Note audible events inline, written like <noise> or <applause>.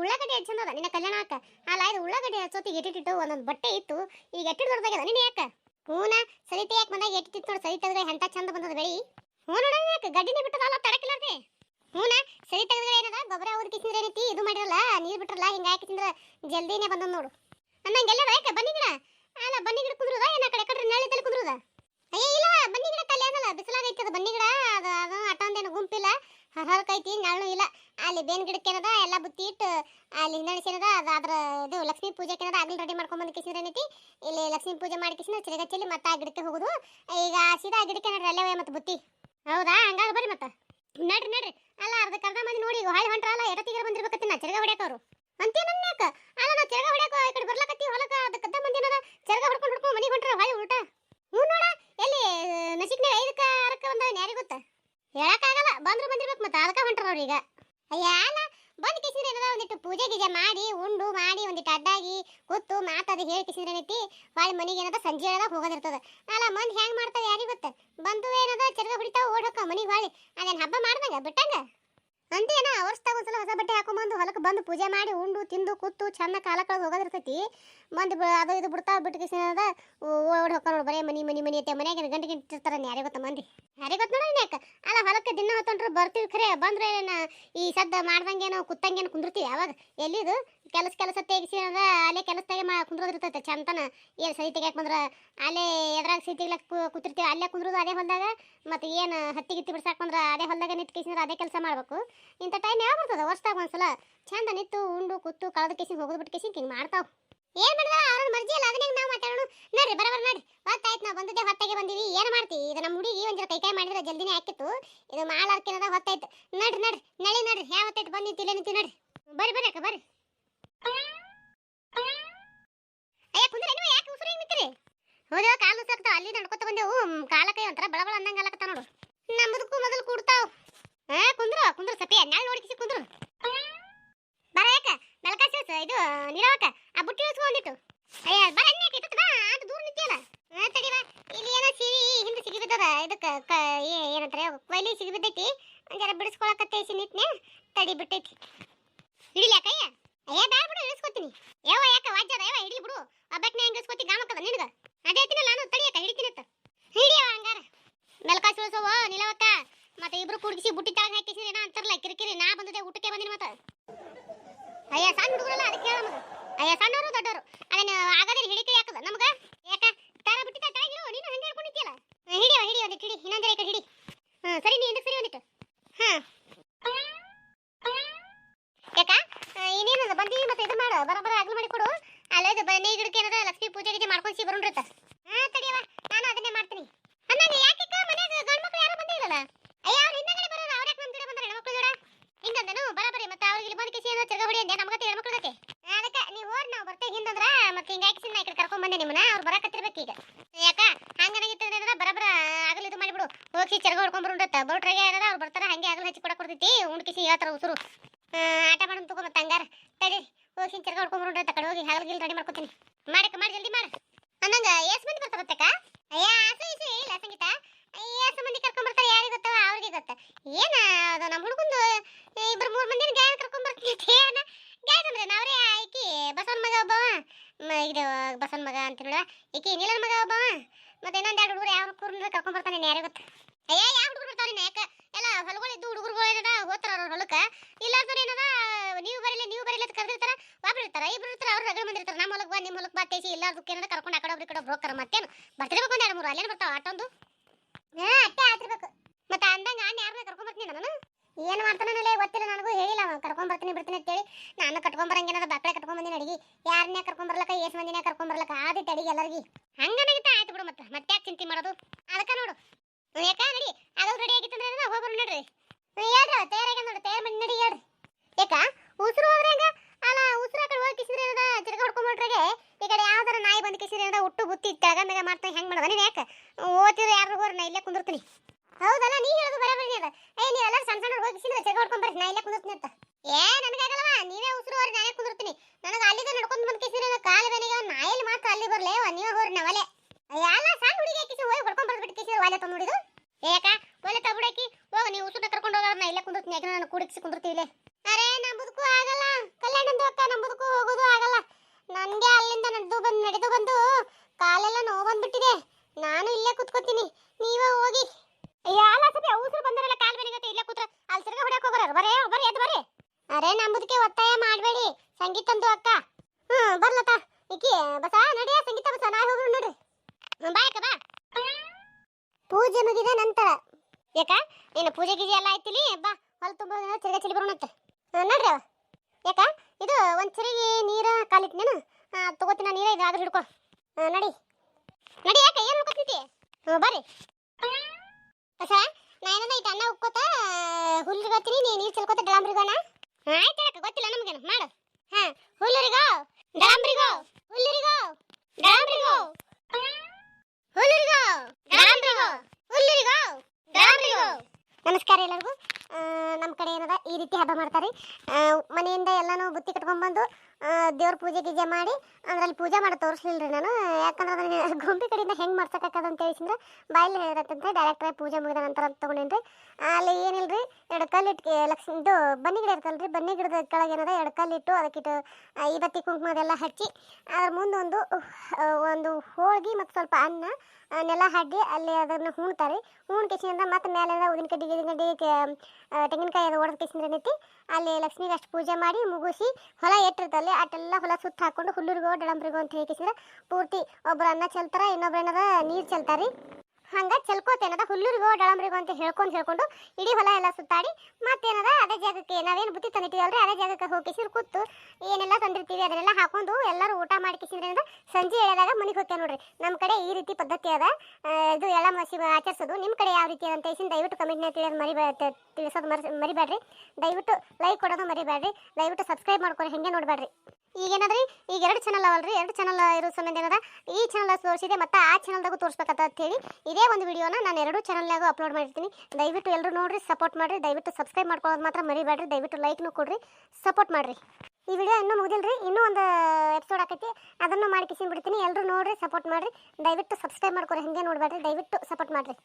ಉಳ್ಳಾಗಡ್ಡಿ ಹಚ್ಚಂದದ ನಿನ್ನ ಕಲ್ಯಾಣ ಕಲ್ಯಾಣಕ್ಕ ಅಲ್ಲ ಇದು ಉಳ್ಳಾಗಡ್ಡಿ ಹಚ್ಚೋತಿಗೆ ಎಟ್ಟಿಟ್ಟು ಒಂದೊಂದು ಬಟ್ಟೆ ಇತ್ತು. ಈಗ ಎಟ್ಟಿಟ್ಟು ದೊಡ್ಡದಾಗ್ಯದ ನಿನ್ನ ಯಾಕ? ಹೂನ? ಸರಿತೆ ಯಾಕೆ ಬಂದಾಗ ಎಟ್ಟಿಟ್ಟು ನೋಡಿ, ಸರಿ ತೆಗೆದ್ರೆ ಎಂತ ಚಂದ ಬಂದದ ಬೆಳಿ? ಹ್ಞೂ ನೋಡ ಯಾಕೆ? ಗಡ್ಡಿನೇ ಬಿಟ್ಟದಲ್ಲ ತಡಕಿಲ್ಲದೆ ಹೂನ? ಸರಿ ತೆಗೆದ್ರೆ ಏನದ? ಗೊಬ್ಬರ ಕಿಸಿದ್ರೆ ಏನೈತಿ? ಇದು ಮಾಡಿರಲ್ಲ, ನೀರು ಬಿಟ್ರಲ್ಲ ಹಿಂಗೆ ಹಾಕಿಸಿದ್ರೆ ಜಲ್ದಿನೇ ಬಂದದ ನೋಡು. ಅನ್ನಂಗೆಲ್ಲ ಯಾಕೆ? ಬನ್ನಿ ಗಿಡ. ಅಲ್ಲ, ಬನ್ನಿ ಗಿಡ ಕುಂದ್ರದ? ಏನ ಕಡೆ ಕಡ್ರಿ ನಳಿದಲ್ಲಿ ಕುಂದ್ರದ? ಅಯ್ಯ, ಇಲ್ಲ, ಬನ್ನಿ ಗಿಡ ಕಲ್ಯಾಣ ಅಲ್ಲ ಬಿಸಿಲಾಗೈತಿ ಅದು ಬನ್ನಿ ಗಿಡ. ಅದು ಅದು ಅಟೊಂದೇನು ಗುಂಪಿಲ್ಲ. ಹರಕೈತಿ ಅಲ್ಲಿ ಬೇನ್ ಗಿಡಕ್ಕೆ ಏನದ, ಎಲ್ಲ ಬುತ್ತಿ ಇಟ್ಟು, ಅಲ್ಲಿ ಏನದ ಅದು ಅದ್ರ ಇದು ಲಕ್ಷ್ಮೀ ಪೂಜೆಕ್ಕೆ ಏನದ ಆಗ್ಲಿ ರೆಡಿ ಮಾಡ್ಕೊಂಡ್ ಬಂದು ಕಿಸಿದ್ರೆ ಏನೈತಿ ಇಲ್ಲಿ ಲಕ್ಷ್ಮೀ ಪೂಜೆ ಮಾಡಿ ಕಿಸಿನ ಚಿರಗಚ್ಚಲ್ಲಿ ಮತ್ತೆ ಆ ಗಿಡಕ್ಕೆ ಹೋಗುದು. ಈಗ ಸೀದಾ ಗಿಡಕ್ಕೆ ನೋಡ್ರಿ ಅಲ್ಲೇ ಮತ್ತೆ ಬುತ್ತಿ. ಹೌದಾ? ಹಂಗಾಗ ಬರ್ರಿ ಮತ್ತೆ. ನಡ್ರಿ ನಡ್ರಿ. ಅಲ್ಲ, ಅರ್ಧ ಕರ್ದ ಮಂದಿ ನೋಡಿ, ಈಗ ಹಾಳಿ ಹೊಂಟ್ರಲ್ಲ ಎಡತಿಗೆ ಬಂದಿರ್ಬೇಕತ್ತಿ ನಾ, ಚಿರಗ ಹೊಡ್ಯಾಕ ಅವರು. ಅಂತೀಯ ನನ್ನ ಯಾಕ? ಅಲ್ಲ, ನಾ ಚಿರಗ ಹೊಡ್ಯಾಕ ಈ ಕಡೆ ಬರ್ಲಕತ್ತಿ, ಹೊಲಕ, ಅದ ಕದ್ದ ಮಂದಿ ಏನದ, ಚಿರಗ ಹೊಡ್ಕೊಂಡು ಹೊಡ್ಕೊಂಡು ಮನೆಗೆ ಹೊಂಟ್ರ ಹಾಳಿ ಉಲ್ಟಾ ಹ್ಞೂ ನೋಡ, ಎಲ್ಲಿ ನಸಿಕ್ನಾಗ ಐದಕ್ಕ ಆರಕ್ಕ ಬಂದವ ಯಾರಿಗೆ ಗೊತ್ತ? ಹೇಳಕ್ಕಾಗಲ್ಲ ಬಂದ್ರು ಬಂದಿರ್ಬೇಕು ಮತ್ತೆ ಅದಕ್ಕೆ ಹೊಂಟ್ರ ಅವ್ರೀಗ ಅಯ್ಯ ಬಂದು ಕಿಸಿದ್ರೆ ಏನದ ಒಂದಿಟ್ಟು ಪೂಜೆ ಗೀಜೆ ಮಾಡಿ, ಉಂಡು ಮಾಡಿ, ಒಂದಿಟ್ಟು ಅಡ್ಡಾಗಿ ಕೂತು ಮಾತಾಡಿ ಹೇಳಿ ಕಿಸಿದ್ರೆ ಏನೈತಿ ಬಾಳಿ ಮನೆಗೆ ಏನದ ಸಂಜೆ ಹೋಗೋದಿರ್ತದ. ಅಲ್ಲ, ಮಂದಿ ಹೆಂಗ್ ಮಾಡ್ತಾವ ಯಾರಿಗೆ ಗೊತ್ತ? ಬಂದು ಏನದ ಚರ್ಗ ಹೊಡಿತಾವ ಓಡೋಕ ಮನಿಗೆ ಬಾಳಿ ಹಬ್ಬ ಮಾಡ್ದಂಗ, ಬಿಟ್ಟಂಗ? ಅಂತೇನ ವರ್ಷದಾಗ ಒಂದ್ಸಲ ಹೊಸ ಬಟ್ಟೆ ಹಾಕೊಂಬಂದು ಹೊಲಕ್ಕೆ ಬಂದು ಪೂಜೆ ಮಾಡಿ ಉಂಡು, ತಿಂದು, ಕೂತು, ಚಂದ ಕಾಲ ಕಳೆದು ಹೋಗೋದಿರ್ತೈತಿ. ಮಂದಿ ಅದು ಇದು ಬಿಡ್ತಾ ಬಿಟ್ಟು ಕಿಸಿನದ ಓಡ್ ಹೋಗ್ತಾರ ನೋಡಿ ಬರೇ ಮನಿ ಮನಿ ಮನಿ ಐತೆ ಮನ್ಯಾಗ ಗಂಟೆ ಗಿಂಟಿರ್ತಾರ ಯಾರಿ ಗೊತ್ತ ಮಂದಿ? ಯಾರಿ ಗೊತ್ತ ನೋಡಿ ಯಾಕ? ಅಲ್ಲ ಹೊಲಕ್ಕೆ ದಿನ ಹೊತ್ತೊಂಡ್ರು ಬರ್ತೀವಿ ಖರೆ, ಬಂದ್ರೆ ಈ ಸದ್ದ ಮಾಡ್ದಂಗೇನೋ ಕುತ್ತಂಗೇನು ಕುಂದಿರ್ತೀವಿ ಯಾವಾಗ ಎಲ್ಲಿದು? ಕೆಲಸ ಕೆಲಸ ತೆಗಿಸಿ ಅಂದ್ರೆ ಅಲ್ಲೇ ಕೆಲಸದಾಗೆ ಮಾ ಕುಂದ್ರೋದಿರ್ತೈತೆ ಚಂತನ ಏನು ಸರಿ ತೆಗಿಯಕ್ಕೆ ಬಂದ್ರೆ ಅಲ್ಲೇ ಎದ್ರಾಗ ಸರಿ ತೆಗಿಲಕ್ ಕೂತಿರ್ತೀವಿ, ಅಲ್ಲೇ ಕುಂದ್ರೋದು ಅದೇ ಹೊಲದಾಗ, ಮತ್ತು ಏನು ಹತ್ತಿ ಗಿತ್ತಿ ಬಿಡ್ಸಾಕ್ ಬಂದ್ರೆ ಅದೇ ಹೊಲದಾಗ ನಿಂತು ಕೇಸಿಂದ್ರೆ ಅದೇ ಕೆಲಸ ಮಾಡ್ಬೇಕು. ಇಂಥ ಟೈಮ್ ಯಾವ ಬರ್ತದ ವರ್ಷದಾಗ ಒಂದ್ಸಲ? ಚಂದ ನಿಂತು, ಉಂಡು, ಕೂತು, ಕಳೆದ ಕೇಸಿ ಹೋಗೋದು ಬಿಟ್ಟು ಕೇಸಿ ಹಿಂಗೆ ಮಾಡ್ತಾವ್. ಏನ್ ಮಾಡಿದ? ಅವ್ರನ್ನ ಮರ್ಜಿ ಅಲ್ಲ ಅದನ್ನ ನಾವು ಮಾತಾಡೋಣ. ನಡ್ರಿ, ಬರಬರ ನೋಡ್ರಿ. ಹೊತ್ತಾಯ್ತು, ನಾವು ಬಂದಿದ್ದೆ, ಹೊತ್ತಾಗೆ ಬಂದಿವಿ. ಏನು ಮಾಡ್ತೀವಿ ಇದು ನಮ್ಮ ಹುಡುಗಿ ಒಂದ್ ಜರ ಕೈ ಕೈ ಮಾಡಿದ್ರೆ ಜಲ್ದಿನೇ ಹಾಕಿತ್ತು. ಇದು ಮಾಡಾರ್ಕಿನದ ಹೊತ್ತಾಯ್ತು. ನಡ್ರಿ ನಡ್ರಿ, ನಳಿ ನಡ್ರಿ. ಯಾವ ಹೊತ್ತಾಯ್ತು? ಬಂದು ನಿಂತಿಲ್ಲ ನಿಂತಿ, ನಡ್ರಿ. ಬರ್ರಿ ಬರ್ರಿ ಅಕ್ಕ ಬರ್ರಿ ಹೌದು ಕಾಲು ಉಸಾಕ್ತಾವ ಅಲ್ಲಿ ನಡ್ಕೊತ ಬಂದೆವು. ಕಾಲ ಕೈ ಒಂಥರ ಬಳ ಬಳ ಅಂದಂಗೆ ಅಲಕತ್ತ ನೋಡು. ನಮ್ಮದಕ್ಕೂ ಮೊದಲು ಕೂಡ್ತಾವ್. ಹಾ ಕುಂದ್ರು ಕುಂದ್ರು ಸಪಿಯ ನಾಳೆ ನೋಡಿಕಿಸಿ ಕುಂದ್ರು? ಬರ ಯಾಕ? ಮೆಲ್ಕಾಸ ಇದು, ನೀರವಕ್ಕ. ಆ ಬುಟ್ಟಿ ಇಳಿಸ್ಕೊಂಡಿಟ್ಟು ಅಯ್ಯ ಬರ ಬಾ, ಅದು ದೂರ ನಿಂತಿಯಲ್ಲ. ತಡಿ ಬಾ. ಇಲ್ಲಿ ಏನೋ ಸಿರಿ ಹಿಂದೆ ಸಿಗಿ ಬಿದ್ದದ ಕೊಯ್ಲಿ ಸಿಗಿ ಬಿದ್ದೈತಿ ಜರ ಬಿಡಿಸ್ಕೊಳಕತ್ತೆ ನಿಟ್ನೆ. ತಡಿ ಬಿಟ್ಟೈತಿ. ಹಿಡಿಲಿ ಅಯ್ಯ ಅಯ್ಯ ಬ್ಯಾಡ ಬಿಡು ಇಳಿಸ್ಕೊತೀನಿ. ಯಾವ ಯಾಕ ವಾಜ್ಯದ ಯಾವ ಹಿಡಿ ಬಿಡು ಒಬ್ಬಟ್ನೆ ಹೆಂಗ್ ಇಳಿಸ್ಕೊತಿ ಗಾಮಕ್ಕದ ನಿನಗ ಅದೇ ತಿನ್ನಲ್ಲ ನಾನು ತಡಿಯಕ್ಕ ಹಿಡಿತೀನಿ ಅಂತ ಹಿಡಿಯವ ಹಂಗಾರ ಮೆಲ್ಕಾಸ್ ಇಳಿಸೋವ ನಿಲವಕ್ಕ ಮತ್ತೆ ಇಬ್ರು ಕುಡ್ಗಿಸಿ ಬುಟ್ಟಿ ತಾಗ ಹಾಕಿಸಿ ಏನೋ ಅಂತಾರಲ್ಲ ಕಿರಿಕಿರಿ ನಾ ಬಂದದೆ ಊಟಕ್ಕೆ ಬಂದಿನಿ ಮತ್ತೆ ಅಯ್ಯ ಸಣ್ಣ ಹುಡುಗರಲ್ಲ ಅದಕ್ಕೆ ಹೇಳ ನಮಗ ಅಯ್ಯ ಸಣ್ಣವರು ದೊಡ್ಡವರು ಅದನ್ನ ಆಗದೇ ಹಿಡಿಕೆ ಯಾಕದ ನಮಗ ಯಾಕ ತಾರ ಬಿಟ್ಟಿ ತಾಗಿರೋ ನೀನು ಹಂಗೆ ಹೇಳ್ಕೊಂಡಿದ್ಯಲ್ಲ ಹಿಡಿಯವ ಹಿಡಿ ಒಂದಿಟ್ಟು ಹಿಡಿ ಇನ್ನೊಂದರ ಈ ಕಡೆ ಹಿಡಿ ಹ್ಮ್ ಸರಿ ನೀ ಹಿಂದಕ್ಕೆ ಸರಿ ಒಂದಿಟ್ಟು ಹಾ ಯಾಕ ಆ, ಇನ್ನೇನದ ಬಂದಿ ಮತ್ತೆ ಇದು ಮಾಡು. ಬರೋಬ್ಬರ ಅಗ್ಲು ಮಾಡಿ ಕೊಡು. ಅಲ್ಲೇ ಇದು ಬನ್ನಿ ಗಿಡಕ್ಕೆ ಏನದ ಲಕ್ಷ್ಮೀ ಪೂಜೆ ಗೀಜೆ ಮಾಡ್ಕೊಂಡು ಸಿ ಬರೋಣ್ರತ್ತ ಹಾ ತಡಿಯವ ನಾನು ಅದನ್ನೇ ಮಾಡ್ತೀನಿ. ಅಂದಂಗ ಯಾಕೆ ಮನೆಗೆ ಗಂಡ್ ಮಕ್ಕಳು ಯಾರು ಬಂದಿಲ್ಲಲ್ಲ ಅಯ್ಯ ಅವ್ರ ಹಿಂದಗಡೆ ಬರೋರು ಅವ್ರ ಯಾಕೆ ನಮ್ಮ ಜೋಡಿ ಬಂದ್ರೆ ಹೆಣ್ಮಕ್ಳು ಜೋಡ? ಹಿಂಗಂದನು ಬರಬರಿ ಮತ್ತೆ ಅವ್ರಿಗೆ ಇಲ್ಲಿ ಬಂದು ಕಿಸಿ ಏನೋ ತಿರ್ಗ ಹೊಡಿ ಅಂದೆ. ನಮ್ಗತ್ತೆ ಹೆಣ್ಮಕ್ಳು ಗತೆ ಅದಕ್ಕೆ ನೀವು ಹೋರ್ ನಾವು ಬರ್ತೇವೆ ಹಿಂದಂದ್ರ ಮತ್ತೆ ಹಿಂಗಾಗಿ ಸಿನ್ನ ಈ ಕಡೆ ಕರ್ಕೊಂಡ್ ಬಂದೆ ನಿಮ್ಮನ್ನ. ಅವ್ರು ಬರಕತ್ತಿರ್ಬೇಕು ಈಗ. ಯಾಕ ಹಂಗನಾಗಿತ್ತಂದ್ರೆ ಬರಬರ ಆಗಲಿ ಇದು ಮಾಡಿಬಿಡು. ಹೋಗಿ ಚರ್ಗ ಹೊಡ್ಕೊಂಡ್ ಬರೋಣ್ರತ್ತ ಬರೋಟ್ರಾಗೆ ಏನಾರ ಅವ್ರು ಬರ್ತಾರೆ ಹಂಗೆ ಆಗಲಿ ಹಚ್ಚಿ ಕೊಡಕ್ಕೆ ಕೊಡ್ತೈತಿ ಉಣ್ಕಿಸಿ ಹೇಳ್ತಾರ ಉಸುರು. ಆ, ಆಟ ಮಾಡೋಣ ತಗೋ ಮತ್ತೆ ಹಂಗಾರ. ತಡಿ, ಹೋಗಿ ಚೆರ್ಗ ಹೊಡ್ಕೊಂಡ್ ಬರೋಣ ಕಡೆ, ಹೋಗಿ ಹಗಲ್ ಗಿಲ್ ರೆಡಿ ಮಾಡ್ಕೊತೀನಿ. ಮಾಡಕ್ಕ ಮಾಡಿ ಜಲ್ದಿ ಮಾಡ. ಅನ್ನಂಗ ಎಸ್ ಮಂದಿ ಬರ್ತಾರತ್ತಕ್ಕ ಅಯ್ಯ ಆಸು ಇಸು ಇಲ್ಲ ಸಂಗೀತ. ಎಷ್ಟು ಮಂದಿ ಕರ್ಕೊಂಡ್ ಬರ್ತಾರೆ, ಯಾರಿಗೆ ಗೊತ್ತವ ಅವ್ರಿಗೆ ಗೊತ್ತ. ಏನ ಅದು ನಮ್ಮ ಹುಡುಗಂದು ಇಬ್ರು ಮೂರು ಮಂದಿನ ಗ್ಯಾರ ಕರ್ಕೊಂಡ್ ಬರ್ತೀನಿ ಏನ ಗಾಯ ಅಂದ್ರೆ ನಾವ್ರೇ ಆಕಿ ಬಸವನ ಮಗ ಒಬ್ಬವ. ಇದು ಬಸವನ ಮಗ ಅಂತ ಹೇಳುವ. ಈಕಿ ನೀಲನ ಮಗ ಒಬ್ಬವ. ಮತ್ತೆ ಇನ್ನೊಂದು ಎರಡು ಹುಡುಗರು ಯಾವ ಕೂರ್ನ ಕರ್ಕೊಂಡ್ ಬರ್ತಾನೆ ಯಾರಿಗೆ ಗೊತ್ತ. ಅಯ್ಯ ಯಾವ ಹುಡುಗರು ಬರ್ತಾವ್ರಿ ಯಾಕ? ಎಲ್ಲ ಹೊಲಗಳು ಇದ್ದು ಹುಡುಗರುಗಳು ಹೋಗ್ತಾರ ಅವ್ರ ಹೊಲಕ್ಕ ಇಲ್ಲಾರ್ದವ್ರು ಏನದ ನೀವು ಬರಲಿ ನೀವು ಬರಲಿ ಅಂತ ಕರೆದಿರ್ತಾರ ಒಬ್ರು ಇರ್ತಾರ ಇಬ್ರು ಇರ್ತಾರ ಅವ್ರು ರಗಡ ಮಂದಿ ಇರ್ತಾರ ನಮ್ಮ ಹೊಲಕ್ ಬಾ ನಿಮ್ಮ ಹೊಲಕ್ ಬಾ ತೇಸಿ ಇಲ್ಲಾರ್ದಕ್ಕೆ ಏನದ ಕರ್ಕೊಂಡು ಆ ಕಡೆ ಒಬ್ರು ಕಡೆ ಬ್ರೋಕರ್ ಮತ್ತೇನು? ಬರ್ತಿರ್ಬೇಕು ಒಂದು ಎರಡು ಮೂರು ಅಲ್ಲೇನು ಬರ್ತಾವ ಆಟೊಂದು? ಹಾ, ಅಟ್ಟೆ ಆತಿರ್ಬೇಕು. ಮತ್ತೆ ಅಂದಂಗ ಆನ್ ಯಾರನ್ನ ಕರ್ಕೊಂಡ್ ಬರ್ತೀನಿ ನಾನು? ಏನು ಮಾಡ್ತಾನಲ್ಲ ಗೊತ್ತಿಲ್ಲ ನನಗೂ, ಹೇಳಿಲ್ಲ ಅವ, ಕರ್ಕೊಂಡ್ ಬರ್ತೀನಿ, ಬಿಡ್ತೀನಿ ಅಂತೇಳಿ. ನಾನು ಕಟ್ಕೊಂಡ್ ಬರಂಗೇನಾದ್ರು ಬಾಕ್ಳೆ ಕಟ್ಕೊಂಡ್ ಬಂದಿನಿ ಅಡಿಗೆ. ಯಾರನ್ನೇ ಕರ್ಕೊಂಡ್ ಬರ್ಲಕ್ಕ ಎಷ್ಟು ಮಂದಿನ ಕರ್ಕೊಂಡ್ ಬರ್ಲಕ್ಕ ಆದಿತ್ತು ಅಡಿಗೆ ಎಲ್ಲರಿಗೆ. ಹಂಗನಾಗಿತ್ತ ಆಯ್ತು ಬಿಡು ಮತ್ತೆ ಮತ್ತೆ ಯಾಕೆ ಚಿಂತೆ ಮಾಡೋದು? ಅದಕ್ಕ ನೋಡು. ಯಾಕ ನಡಿ, ಆಗಲ್ ರೆಡಿ ಆಗಿತ್ತಂದ್ರೆ ಹೋಗ್ಬರು ನಡ್ರಿ. ಹೇಳ್ರಿ ತಯಾರಾಗ ನೋಡು, ತಯಾರು ಮಾಡಿ ನಡಿ ಹೇಳ್ರಿ. ಯಾಕ, ಉಸಿರು ಹೋದ್ರೆ ಹೆಂಗ ಅಲ್ಲ, ಉಸಿರು ಆ ಕಡೆ ಹೋಗಿ ಕಿಸಿದ್ರೆ ಏನದ ತಿರ್ಗ ಹೊಡ್ಕೊಂಡ್ಬಿಟ್ರೆಗೆ ಈ ಕಡೆ ಯಾವ್ದಾರ ನಾಯಿ ಬಂದು ಏನದ ಉಟ್ಟು ಬುತ್ತಿ ತೆಳಗ ಮೇಗ ಮಾಡ್ತಾ ಹೆಂಗ್ ಮಾಡೋದ? ನೀನ್ ಯಾಕೆ ಓದಿದ್ರೆ ಯಾರು ಹೋರ್ ನಾ ಇಲ್ಲೇ ಕುಂದಿರ್ತೀನಿ. ಹೌದಲ್ಲ, ನೀ ಹೇಳೋದು ಬರಬರಿ ಅದ ಏ ನೀ ಎಲ್ಲರೂ ಸಣ್ಣ ಸಣ್ಣ ಹೋಗಿ ಕಿಸಿದ್ರೆ ತಿರ್ಗ ಹೊಡ್ಕೊಂಡ್ ಬರ್ರಿ, ನಾ ಇಲ್ಲೇ ಕುಂದಿರ್ತೀನಿ ಅಂತ. ಏ ನನಗಾಗಲ್ಲವ ನೀವೇ ಉಸಿರು ಹೋರಿ ನಾನೇ ಕುಂದಿರ್ತೀನಿ. ನನಗೆ ಅಲ್ಲಿಂದ ನಡ್ಕೊಂಡ್ ಬಂದ್ ಕಿಸಿದ್ರೆ ಕಾಲು ಬೆನೆಗೆ ನಾ ಎಲ್ಲಿ ಮಾತ್ರ ಅಲ್ಲಿ ಬರ್ಲೇ ನೀವೇ ಹೋರಿ ನಾವಲೆ ಎಲ್ಲ ಸಣ್ಣ ಹುಡುಗಿ ಕಿಸಿ ಹೋಗಿ ಹೊಡ್ಕೊಂಡ್ ಬರ್ಬಿಟ್ಟು ಕಿಸಿದ್ರೆ ವಾಲೆ ತಂದು ನೋಡಿದು ಏಕ ಒಲೆ ತಗೊಡಕಿ ಹೋಗ, ನೀವು ಉಸಿರು ಕರ್ಕೊಂಡು ಹೋಗೋಣ ಇಲ್ಲೇ ಕುಂದಿರ್ತೀನಿ ಯಾಕೆ ನಾನು ಕೂಡಿಸಿ ಕುಂದಿರ್ತೀವಿ ಹಂಗೇ ಅಲ್ಲಿಂದ ನಡೆದು ಬಂದು ನಡೆದು ಬಂದು ಕಾಲೆಲ್ಲ ನೋವು ಬಂದ್ಬಿಟ್ಟಿದೆ. ನಾನು ಇಲ್ಲೇ ಕುತ್ಕೋತೀನಿ. ನೀವೇ ಹೋಗಿ. ಯಾಲ ಸತಿ ಅವಸರು ಬಂದರಲ್ಲ ಕಾಲು ಇಲ್ಲೇ ಕೂತ್ರ ಅಲ್ಲಿ ತಿರ್ಗ ಹೊಡ್ಯಕ್ಕೆ ಹೋಗರ ಬರೇ ಬರ್ರಿ ಅದು ಬರ್ರಿ ಅರೆ, ನಂಬುದಕ್ಕೆ ಒತ್ತಾಯ ಮಾಡಬೇಡಿ. ಸಂಗೀತ ಅಂತೂ ಅಕ್ಕ. ಹ್ಮ್ ಬರ್ಲತ್ತ ಇಕ್ಕಿ ಬಸ, ನಡೆಯ, ಸಂಗೀತ ಬಸ. ನಾ ಹೋಗಿ ನೋಡ್ರಿ ಅಕ್ಕ, ಬಾ. ಪೂಜೆ ಮುಗಿದ ನಂತರ. ಯಾಕ? ಏನು ಪೂಜೆ ಗೀಜೆ ಎಲ್ಲ ಆಯ್ತಿಲಿ? ಬಾ, ಹೊಲ ತುಂಬ ತಿರ್ಗಾ ಬರೋಣ ಅಂತ ನೋಡ್ರಿ ಯಾಕ? ಇದು ಒಂದು ಚರಿಗೆ ನೀರ ಕಾಲಿಟ್ನೇನು? ತಗೋತಿನ ನೀನೇ ಇದ್ರಾಗ ಹಿಡ್ಕೊ. ನಡಿ. ನಡಿ ಯಾಕೆ, ಏನು ನೋಡ್ಕೊತಿದ್ದಿ ಬರ್ರಿ. ಬಸ ನಾ ಏನದ ಇಟ್ಟು ಅನ್ನ ಉಕ್ಕೋತ ಹುಲ್ಲಿರ್ಗತ್ತೀನಿ ನೀ ನೀರು ಚೆಲ್ಕೋತ ಡಳಂಬ್ರಿಗೋಣ ಆಯ್ತು ಹೇಳಕ್ಕ, ಗೊತ್ತಿಲ್ಲ ನಮಗೇನು. ಮಾಡು. ಹಾ ಹುಲ್ಲುರಿಗೋ ಡಳಂಬ್ರಿಗೋ ಹುಲ್ಲುರಿಗೋ ಡಳಂಬ್ರಿಗೋ. ಹುಲ್ಲುರಿಗೋ ಡಳಂಬ್ರಿಗೋ ಹುಲ್ಲುರಿಗೋ ಡಳಂಬ್ರಿಗೋ. ನಮಸ್ಕಾರ ಎಲ್ಲರಿಗೂ. ನಮ್ಮ ಕಡೆ ಏನದ, ಈ ರೀತಿ ಹಬ್ಬ ಮಾಡ್ತಾರೆ. ಮನೆಯಿಂದ ಎಲ್ಲನೂ ಬುತ್ತಿ ಕಟ್ಕೊಂಡ್ಬಂದು ದೇವ್ರ ಪೂಜೆ ಗೀಜೆ ಮಾಡಿ ಅದ್ರಲ್ಲಿ ಪೂಜೆ ಮಾಡಿ ತೋರಿಸ್ಲಿಲ್ರಿ ನಾನು. ಯಾಕಂದ್ರೆ ಅದನ್ನ <laughs> ಗೊಂಬೆ ಕಡೆಯಿಂದ ಹೆಂಗೆ ಮಾಡ್ಸೋಕ್ಕಾಗದ ಅಂತ ಹೇಳಿಸಿದ್ರೆ, ಬಾಯಲ್ಲಿ ಹೇಳಿರತ್ತಂತೆ ಡೈರೆಕ್ಟ್ರಾಗಿ ಪೂಜೆ ಮುಗಿದ ನಂತರ ಅಂತ ರೀ ಅಲ್ಲಿ ಏನಿಲ್ರಿ, ಎರಡು ಕಲ್ಲು ಇಟ್ಟು ಲಕ್ಷ್ಮಿ, ಇದು ಬನ್ನಿ ಗಿಡ ಇರ್ತಲ್ರಿ, ಬನ್ನಿ ಗಿಡದ ಕೆಳಗೆ ಏನದ, ಎರಡು ಕಲ್ಲು ಇಟ್ಟು ಅದಕ್ಕಿಟ್ಟು ಬತ್ತಿ ಕುಂಕುಮ ಅದೆಲ್ಲ ಹಚ್ಚಿ, ಅದ್ರ ಮುಂದೆ ಒಂದು ಒಂದು ಹೋಳಿಗೆ ಮತ್ತು ಸ್ವಲ್ಪ ಅನ್ನ ನೆಲ ಹಡ್ಡಿ ಅಲ್ಲಿ ಅದನ್ನು ಹೂಣ್ತಾರೆ. ಹೂಣ್ ಕಿಸಿಂದ ಮತ್ತೆ ಮೇಲೆ ಉದಿನ ಕಡ್ಡಿ ಗಿದಿನ ಕಡ್ಡಿ ತೆಂಗಿನಕಾಯಿ ಅದು ಒಡೆದ ಅಲ್ಲಿ ಲಕ್ಷ್ಮಿಗೆ ಅಷ್ಟು ಪೂಜೆ ಮಾಡಿ ಮುಗಿಸಿ, ಹೊಲ ಎಟ್ಟಿರ್ತಲ್ಲಿ ಅಟ್ಟೆಲ್ಲ ಹೊಲ ಸುತ್ತ ಹಾಕೊಂಡು ಹುಲ್ಲುರಿಗೋ ಡಳಂಬ್ರಿಗೋ ಅಂತ ಹೇಳಿ ಪೂರ್ತಿ ಒಬ್ರು ಅನ್ನ ಚೆಲ್ತಾರ, ಇನ್ನೊಬ್ರು ಏನದ ನೀರು ಚೆಲ್ತಾರಿ. ಹಂಗ ಚಲ್ಕೋತೇನದ ಹುಲ್ಲುರಿಗೋ, ಡಳಂಬ್ರಿಗೋ ಅಂತ ಹೇಳ್ಕೊಂಡು ಹೇಳ್ಕೊಂಡು ಇಡೀ ಹೊಲ ಎಲ್ಲ ಸುತ್ತಾಡಿ ಮತ್ತೇನದ? ಅದೇ ಜಾಗಕ್ಕೆ ನಾವೇನು ಬುತ್ತಿ ತಂದಿಟ್ಟಿವಲ್ರಿ? ಅದೇ ಜಾಗಕ್ಕೆ ಹೋಗಿ ಕಿಸಿರು ಕೂತು ಏನೆಲ್ಲ ತಂದಿರ್ತೀವಿ ಅದನ್ನೆಲ್ಲ ಹಾಕೊಂಡು ಎಲ್ಲರೂ ಊಟ ಮಾಡಿ ಕಿಸಿದ್ರೆ ಏನದ ಸಂಜೆ ಹೇಳಿದಾಗ ಮನೆಗೆ ಹೋಗ್ತೇವೆ ನೋಡ್ರಿ. ನಮ್ಮ ಕಡೆ ಈ ರೀತಿ ಪದ್ಧತಿ ಅದ. ಇದು ಎಲ್ಲ ಮಸಿ ಆಚರಿಸೋದು. ನಿಮ್ಮ ಕಡೆ ಯಾವ ರೀತಿ ಅಂತ ಹೇಳಿ ದಯವಿಟ್ಟು ಕಮೆಂಟ್ನ ತಿಳಿಯೋದು ಮರಿ ತಿಳಿಸೋದು ಮರಿ ಮರಿಬೇಡ್ರಿ ದಯವಿಟ್ಟು ಲೈಕ್ ಕೊಡೋದು ಮರಿಬೇಡ್ರಿ ದಯವಿಟ್ಟು ಸಬ್ಸ್ಕ್ರೈಬ್ ಮಾಡ್ಕೊಂಡು ಹೆಂಗೆ ನೋಡಬೇಡ್ರಿ ಈಗೇನದ್ರಿ? ಈಗ ಎರಡು ಚಾನಲ್ ಅವಲ್ರಿ. ಎರಡು ಚಾನಲ್ ಇರೋ ಸಂಬಂಧ ಏನದ? ಈ ಚಾನಲ್ ತೋರಿಸಿದೆ ಮತ್ತು ಆ ಚಾನಲ್ದಾಗೂ ತೋರಿಸ್ಬೇಕಂತ ಹೇಳಿ ಇದೇ ಒಂದು ವಿಡಿಯೋನ ನಾನು ಎರಡು ಚಾನಲ್ನಾಗೂ ಅಪ್ಲೋಡ್ ಮಾಡಿರ್ತೀನಿ. ದಯವಿಟ್ಟು ಎಲ್ಲರೂ ನೋಡ್ರಿ ಸಪೋರ್ಟ್ ಮಾಡಿರಿ. ದಯವಿಟ್ಟು ಸಬ್ಸ್ಕ್ರೈಬ್ ಮಾಡ್ಕೊಳ್ಳೋದು ಮಾತ್ರ ಮರಿಬೇಡ್ರಿ ದಯವಿಟ್ಟು ಲೈಕ್ನು ಕೊಡ್ರಿ ಸಪೋರ್ಟ್ ಮಾಡಿರಿ. ಈ ವಿಡಿಯೋ ಇನ್ನೂ ಮುಗಿದಿಲ್ರಿ? ಇನ್ನೂ ಒಂದು ಎಪಿಸೋಡ್ ಆಕೈತಿ. ಅದನ್ನು ಮಾಡಿ ಕಿಸಿನ್ ಬಿಡ್ತೀನಿ ಎಲ್ಲರೂ ನೋಡ್ರಿ ಸಪೋರ್ಟ್ ಮಾಡಿರಿ. ದಯವಿಟ್ಟು ಸಬ್ಸ್ಕ್ರೈಬ್ ಮಾಡ್ಕೊರಿ. ಹಿಂಗೆ ನೋಡಬೇಡ್ರಿ ದಯವಿಟ್ಟು ಸಪೋರ್ಟ್ ಮಾಡಿರಿ.